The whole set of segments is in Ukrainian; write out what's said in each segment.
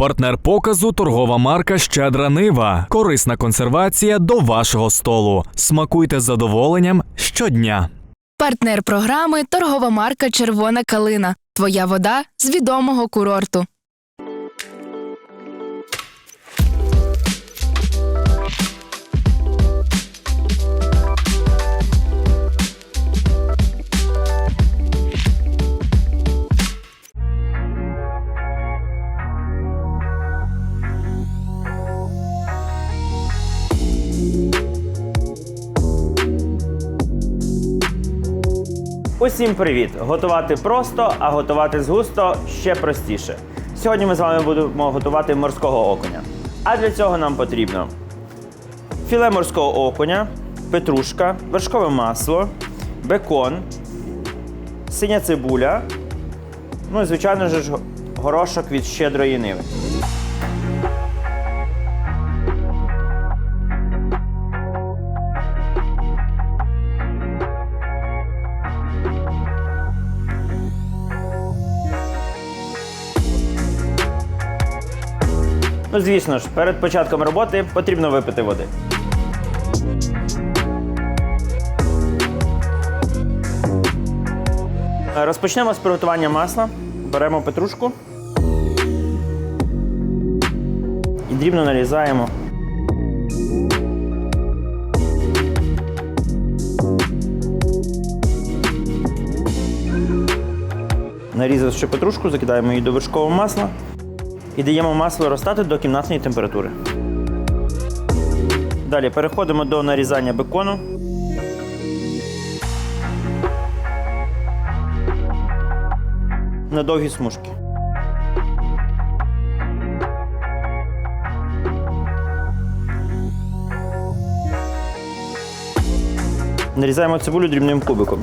Партнер показу торгова марка Щедра Нива. Корисна консервація до вашого столу. Смакуйте з задоволенням щодня. Партнер програми торгова марка Червона калина. Твоя вода з відомого курорту. Усім привіт! Готувати просто, а готувати з густо ще простіше. Сьогодні ми з вами будемо готувати морського окуня. А для цього нам потрібно філе морського окуня, петрушка, вершкове масло, бекон, синя цибуля, ну і звичайно ж горошок від щедрої ниви. Ну, звісно ж, перед початком роботи потрібно випити води. Розпочнемо з приготування масла. Беремо петрушку і дрібно нарізаємо. Нарізавши петрушку, закидаємо її до вершкового масла і даємо масло розтати до кімнатної температури. Далі переходимо до нарізання бекону. На довгі смужки. Нарізаємо цибулю дрібним кубиком.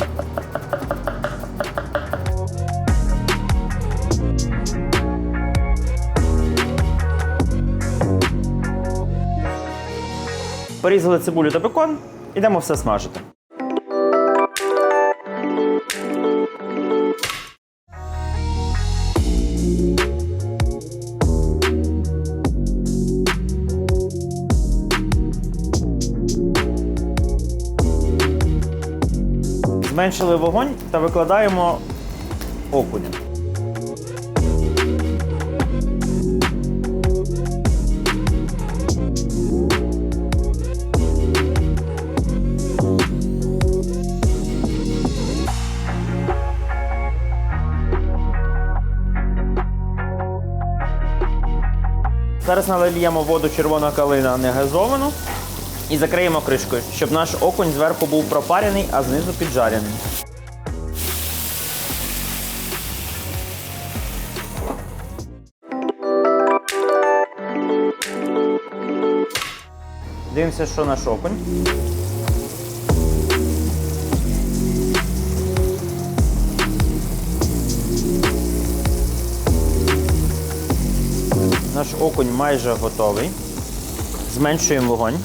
Порізали цибулю та бекон, ідемо все смажити. Зменшили вогонь та викладаємо окуня. Зараз налиємо воду червона калина не газовану і закриємо кришкою, щоб наш окунь зверху був пропарений, а знизу піджарений. Дивимося, що наш окунь. Наш окунь майже готовий. Зменшуємо вогонь.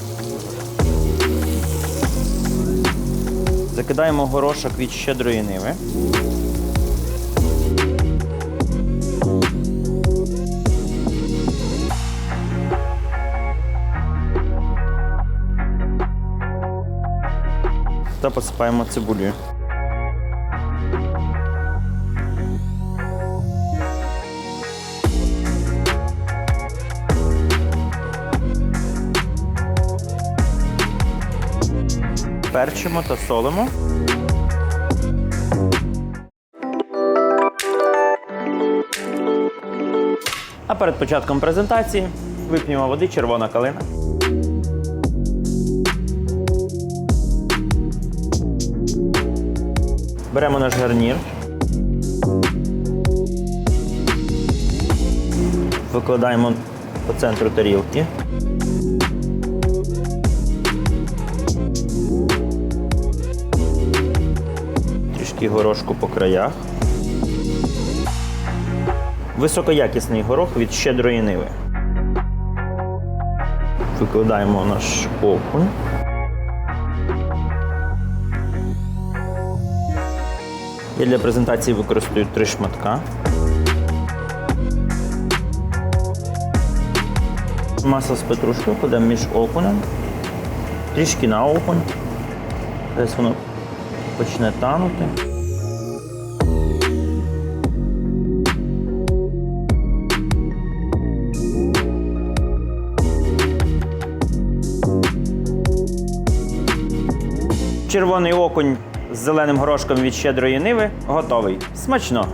Закидаємо горошок від щедрої ниви. Та посипаємо цибулею. Перчимо та солимо. А перед початком презентації вип'ємо води червона калина. Беремо наш гарнір. Викладаємо по центру тарілки. Трішки горошку по краях. Високоякісний горох від щедрої ниви. Викладаємо наш окунь. Я для презентації використовую три шматка. Масло з петрушкою кладемо між окунем, трішки на окунь. Десь воно почне танути. Червоний окунь з зеленим горошком від щедрої ниви готовий. Смачно!